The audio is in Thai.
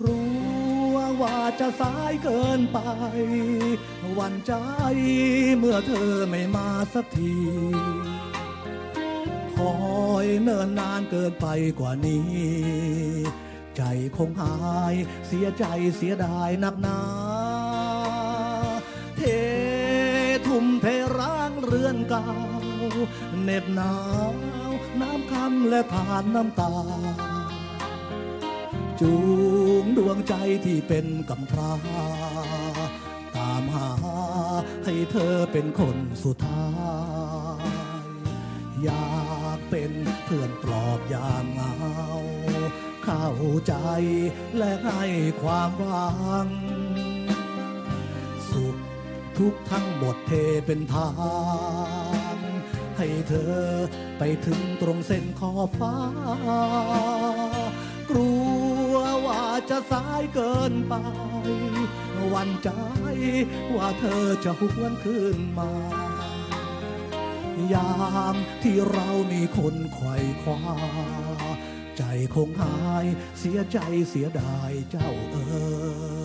กลัวว่าจะสายเกินไปหวันใจเมื่อเธอไม่มาสักทีคอยเนิ่นนานเกินไปกว่านี้ ใจคงหายเสียใจเสียดายนักหนาเททุ่มเทร่างเรือนเก่าเหน็บหนาวน้ำคำและทานน้ำตาจู งดวงใจที่เป็นกำพร้า ตามหาให้เธอเป็นคนสุดท้าย อยากเป็นเพื่อนปลอบยามเหงา เข้าใจและให้ความหวัง สุขทุกทั้งหมดเทเป็นทางให้เธอไปถึงตรงเส้นขอบฟ้า จะสายเกินไป วันใจว่าเธอจะหวนขึ้นมา ยามที่เรามีคนไขว่คว้า ใจคงหายเสียใจเสียดายเจ้าเอ๋ย